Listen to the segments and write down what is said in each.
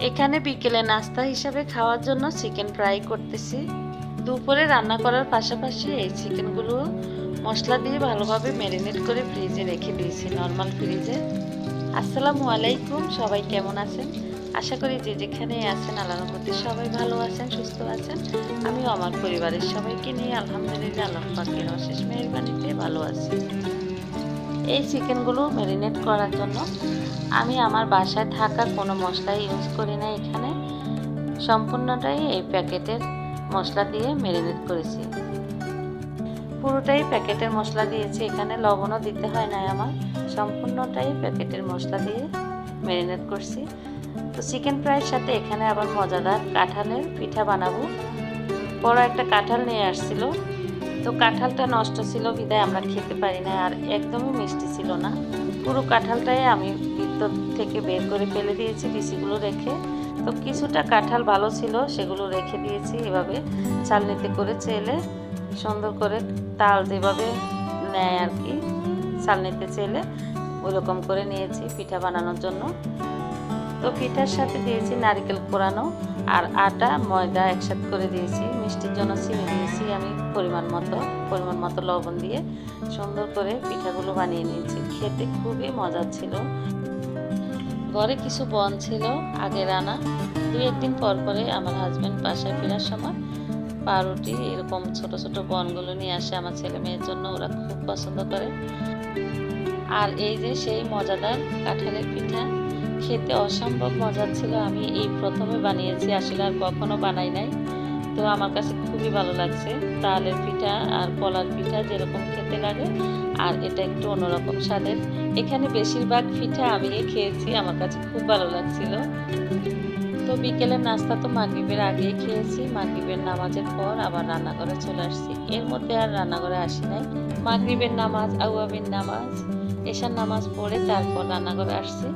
এখানে বিকেলে নাস্তা হিসাবে খাওয়ার জন্য চিকেন ফ্রাই করতেছি। দুপুরে রান্না করার পাশাপাশি এই চিকেনগুলো মশলা দিয়ে ভালোভাবে ম্যারিনেট করে ফ্রিজে রেখে দিয়েছি, নর্মাল ফ্রিজে। আসসালামু আলাইকুম, সবাই কেমন আছেন? আশা করি যে যেখানে আছেন, আল্লাহর মধ্যে সবাই ভালো আছেন, সুস্থ আছেন। আমিও আমার পরিবারের সবাইকে নিয়ে আলহামদুলিল্লাহ, আল্লাহ পাকের অশেষ মেহরবানিতে ভালো আছি। এই চিকেনগুলো ম্যারিনেট করার জন্য আমি আমার বাসায় থাকা কোনো মশলা ইউজ করি না এখানে। সম্পূর্ণটাই এই প্যাকেটের মশলা দিয়ে ম্যারিনেট করেছি। পুরোটাই প্যাকেটের মশলা দিয়েছি, এখানে লবণও দিতে হয় না আমার। সম্পূর্ণটাই প্যাকেটের মশলা দিয়ে ম্যারিনেট করছি। তো চিকেন ফ্রাইয়ের সাথে এখানে আবার মজাদার কাঁঠালের পিঠা বানাবো। বড় একটা কাঁঠাল নিয়ে আসছিল। তো কাঁঠালটা নষ্ট ছিল, বিদায় আমরা খেতে পারি না আর একদমই মিষ্টি ছিল না। পুরো কাঁঠালটাই আমি ভিতর থেকে বের করে ফেলে দিয়েছি বিচিগুলো রেখে। তো কিছুটা কাঁঠাল ভালো ছিল, সেগুলো রেখে দিয়েছি এভাবে চালনিতে করে চেলে, সুন্দর করে তাল যেভাবে নেয় আর কি, চালনিতে চেলে ওইরকম করে নিয়েছি পিঠা বানানোর জন্য। তো পিঠার সাথে দিয়েছি নারকেল কোরানো আর আটা, ময়দা একসাথে করে দিয়েছি। মিষ্টির জন্য চিনি দিয়েছি আমি পরিমাণ মতো পরিমাণ মতো লবণ দিয়ে সুন্দর করে পিঠাগুলো বানিয়ে নিয়েছি। খেতে খুবই মজা ছিল। ঘরে কিছু বন ছিল আগের আনা দুই একদিন পর পরে আমার হাজব্যান্ড বাসায় ফেরার সময় পাউরুটি, এরকম ছোট ছোট বনগুলো নিয়ে আসে আমার ছেলে মেয়ের জন্য, ওরা খুব পছন্দ করে। আর এই যে সেই মজাদার কাঁঠালের পিঠা খেতে অসম্ভব মজার ছিল। আমি এই প্রথমে বানিয়েছি, আসলে আর কখনো বানাই নাই। তো আমার কাছে খুবই ভালো লাগছে। তালের পিঠা আর কলার পিঠা যেরকম খেতে লাগে, আর এটা একটু অন্যরকম স্বাদের। এখানে বেশিরভাগ পিঠা আমি খেয়েছি, আমার কাছে খুব ভালো লাগছিল। তো বিকেলের নাস্তা তো মাগরিবের আগেই খেয়েছি। মাগরিবের নামাজের পর আবার রান্নাঘরে চলে আসছি। এর মধ্যে আর রান্নাঘরে আসি নাই। মাগরিবের নামাজ, আউয়াবির নামাজ, এশার নামাজ পড়ে তারপর রান্নাঘরে আসছি।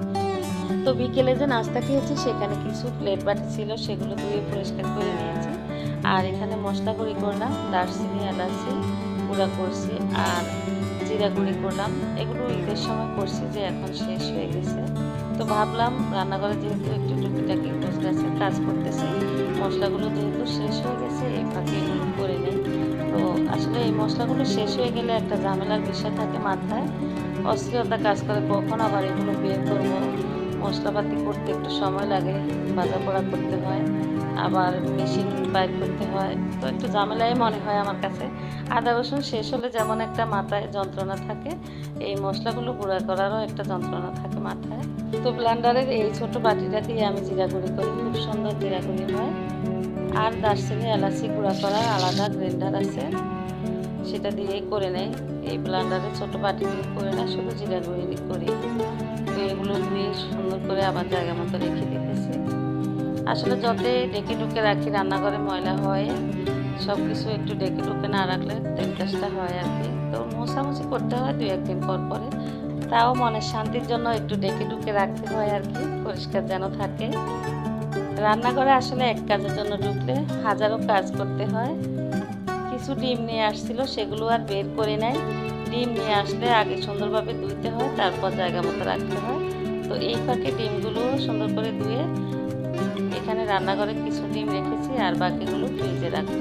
তো বিকেলে যে নাস্তা খেয়েছি, সেখানে কিছু প্লেট বাটি ছিল, সেগুলো ধুয়ে পরিষ্কার করে নিয়েছি। আর এখানে মশলা গুঁড়ি করলাম, দারচিনি, এলাচি গুঁড়া করছি, আর জিরা গুঁড়ি করলাম। এগুলো ঈদের সময় করছি যে এখন শেষ হয়ে গেছে। তো ভাবলাম, রান্নাঘরে যেহেতু একটু টুকিটাকি গাছে কাজ করতেছি, মশলাগুলো যেহেতু শেষ হয়ে গেছে, এই ফাঁকে এগুলো করে নেই। তো আসলে এই মশলাগুলো শেষ হয়ে গেলে একটা ঝামেলার বিষয় থাকে মাথায়। অস্থিরতা কাজ করে, কখন আবার এগুলো বের করব? মশলাপাতি করতে একটু সময় লাগে ভাজা পোড়া করতে হয়, আবার মেশিন বাইর করতে হয়। তো একটু ঝামেলাই মনে হয় আমার কাছে। আদা রসুন শেষ হলে যেমন একটা মাথায় যন্ত্রণা থাকে, এই মশলাগুলো গুঁড়া করারও একটা যন্ত্রণা থাকে মাথায়। তো ব্লান্ডারের এই ছোট বাটিটা দিয়ে আমি জিরা গুঁড়ি করি, খুব সুন্দর জিরা গুঁড়ি হয়। আর দারচিনি, এলাচি গুঁড়া করার আলাদা গ্রাইন্ডার আছে, সেটা দিয়েই করে নেয় এই ব্লান্ডারে ছোট বাটি দিয়ে করে না, শুধু জিরা গুঁড়ি করি। সুন্দর করে আবার জায়গা মতো রেখে দিতেছি। আসলে যতই ডেকে ডুকে রাখি, রান্নাঘরে ময়লা হয় সব কিছু একটু ডেকে ডুকে না রাখলে তেল কাজটা হয় আর কি। তো মোছামুছি করতে হয় দু একদিন পর পরে। তাও মনের শান্তির জন্য একটু ডেকে ডুকে রাখতে হয় আর কি, পরিষ্কার যেন থাকে। রান্নাঘরে আসলে এক কাজের জন্য ঢুকলে হাজারো কাজ করতে হয়। কিছু ডিম নিয়ে আসছিল, সেগুলো আর বের করে নেয় ডিম নিয়ে আসলে আগে সুন্দরভাবে ধুইতে হয়, তারপর জায়গা মতো রাখতে হয়। তো এই ফাঁকে ডিমগুলো সুন্দর করে ধুয়ে এখানে রান্নাঘরে কিছু ডিম রেখেছি আর বাকিগুলো ফ্রিজে রাখব।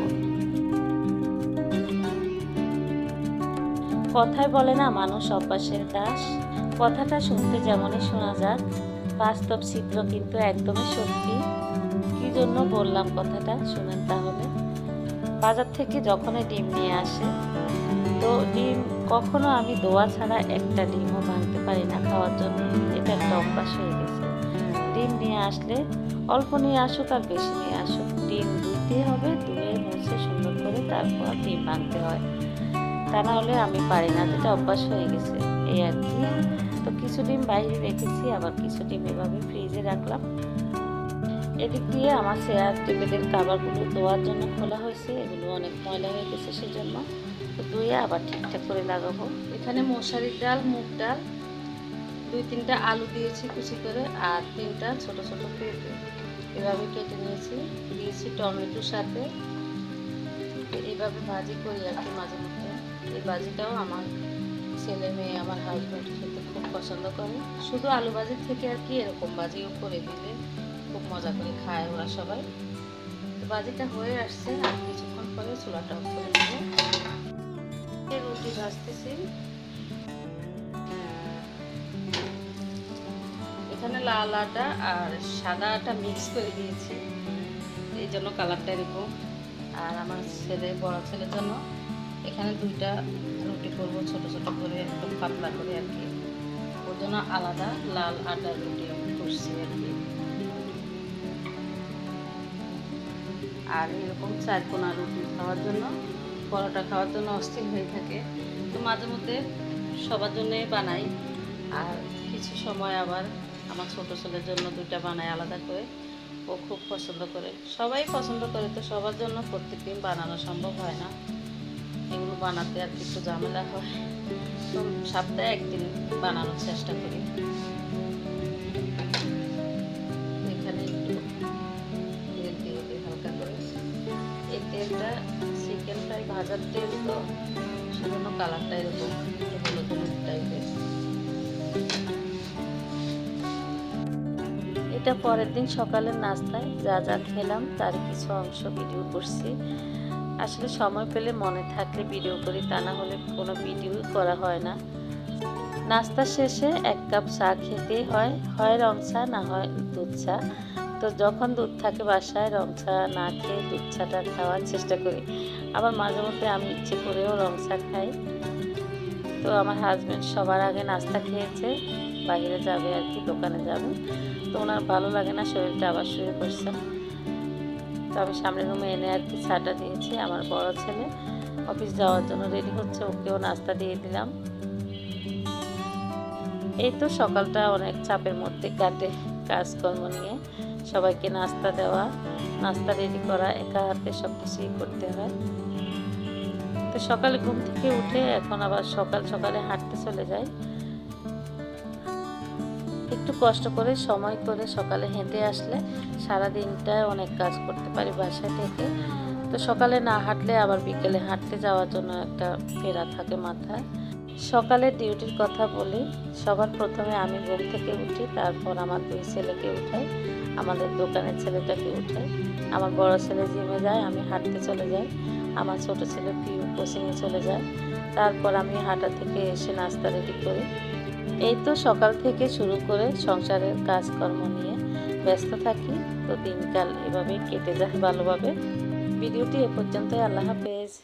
কথায় বলে না মানুষ অভ্যাসের দাস। কথাটা শুনতে যেমনই শোনা যাক, বাস্তব চিত্র কিন্তু একদমই সত্যি। কি জন্য বললাম কথাটা, শুনেন তাহলে। বাজার থেকে যখনই ডিম নিয়ে আসে, তো ডিম কখনো আমি দোয়া ছাড়া একটা ডিমও ভাঙতে পারি না, খাওয়ার জন্য এটা একটা অভ্যাস হয়ে গেছে। ডিম নিয়ে আসলে অল্প নিয়ে আসুক আর বেশি নিয়ে আসুক, ডিম ধুতে হবে ধুয়ে মুছে সুন্দর করে তারপর ডিম ভাঙতে হয়। তা না হলে আমি পারি না, যেটা অভ্যাস হয়ে গেছে, এই আর কি। তো কিছু ডিম বাইরে রেখেছি, আবার কিছু ডিম এভাবে ফ্রিজে রাখলাম। এদিক দিয়ে আমার চেয়ার টেবিলের কাবারগুলো ধোয়ার জন্য খোলা হয়েছে, এগুলো অনেক ময়লা হয়ে গেছে সেজন্য। ধুয়ে আবার ঠিকঠাক করে লাগাবো। এখানে মশারির ডাল, মুগ ডাল, দুই তিনটা আলু দিয়েছি কুচি করে, আর তিনটা ছোট ছোট পেঁপে। এভাবে কেটে নিয়েছি, দিয়েছি টমেটোর সাথে। এইভাবে ভাজি করি আর কি মাঝে মধ্যে। এই ভাজিটাও আমার ছেলে মেয়ে, আমার হাজব্যান্ড খেতে খুব পছন্দ করে। শুধু আলু ভাজির থেকে আর কি এরকম ভাজিও করে দিলে খুব মজা করে খায় ওরা সবাই। তো বাজিটা হয়ে আসছে আর কিছুক্ষণ পরে চুলাটা অফ করে দেবো এই রুটি ভাজতেছি। এখানে লাল আটা আর সাদা আটা মিক্স করে দিয়েছি। এই জন্য কালারটা এরকম। আর আমার ছেলে, বড় ছেলের জন্য এখানে দুইটা রুটি করব, ছোট ছোট করে, একদম পাতলা করে আর কি। ওর জন্য আলাদা লাল আটার রুটি করছি আর কি। আর এরকম চার কোনা রুটি খাওয়ার জন্য পরোটা খাওয়ার জন্য অস্থির হয়ে থাকে। তো মাঝে মধ্যে সবার জন্যই বানাই। আর কিছু সময় আবার আমার ছোটো ছেলের জন্য দুইটা বানাই আলাদা করে। ও খুব পছন্দ করে। সবাই পছন্দ করে, তো সবার জন্য প্রত্যেকদিন বানানো সম্ভব হয় না। এগুলো বানাতে আর একটু ঝামেলা হয়। তো সপ্তাহে একদিন বানানোর চেষ্টা করি। ভাজার তেল তো সেজন্য কালারটা এরকম এটা পরের দিন সকালের নাস্তায় যা যা খেলাম, তার কিছু অংশ ভিডিও করছি। আসলে সময় পেলে মনে থাকলে ভিডিও করি, তা না হলে কোনো ভিডিও করা হয় না। নাস্তা শেষে এক কাপ চা খেতেই হয় হয় রং চা, না হয় দুধ চা। তো যখন দুধ থাকে বাসায়, রং চা না খেয়ে দুধ চাটা খাওয়ার চেষ্টা করি। আবার মাঝে মধ্যে আমি ইচ্ছে করেও রং চা খাই। তো আমার হাজব্যান্ড সবার আগে নাস্তা খেয়েছে, বাইরে যাবে আর কি, দোকানে যাবে। তো ওনার ভালো লাগে না, শরীরটা আবার শুয়ে পড়ছে। তো আমি সামনের রুমে এনে আর কি চাটা দিয়েছি, আমার বড় ছেলে। অফিস যাওয়ার জন্য রেডি হচ্ছে, ওকেও নাস্তা দিয়ে দিলাম। এই তো সকালটা অনেক চাপের মধ্যে কাটে কাজকর্ম নিয়ে। সবাইকে নাস্তা দেওয়া, নাস্তা রেডি করা, একা হাতে সব কিছুই করতে হয়। তো সকালে ঘুম থেকে উঠে এখন আবার সকাল সকালে হাঁটতে চলে যাই। একটু কষ্ট করে, সময় করে সকালে হেঁটে আসলে সারা দিনটা অনেক কাজ করতে পারি বাসা থেকে। তো সকালে না হাঁটলে আবার বিকেলে হাঁটতে যাওয়ার জন্য একটা ফেরা থাকে মাথায়। সকালের ডিউটির কথা বলি, সবার প্রথমে আমি ঘুম থেকে উঠি, তারপর আমার দুই ছেলেকে উঠাই, আমাদের দোকানের ছেলেটাকে উঠাই। আমার বড় ছেলে জিমে যায়, আমি হাঁটতে চলে যাই, আমার ছোট ছেলে পিউ কোচিংয়ে চলে যায়। তারপর আমি হাঁটা থেকে এসে নাস্তা রেডি করি। এই তো সকাল থেকে শুরু করে সংসারের কাজকর্ম নিয়ে ব্যস্ত থাকি, তো দিনকাল এভাবেই কেটে যায় ভালোভাবে। ভিডিওটি এ পর্যন্তই, আল্লাহ হাফেজ।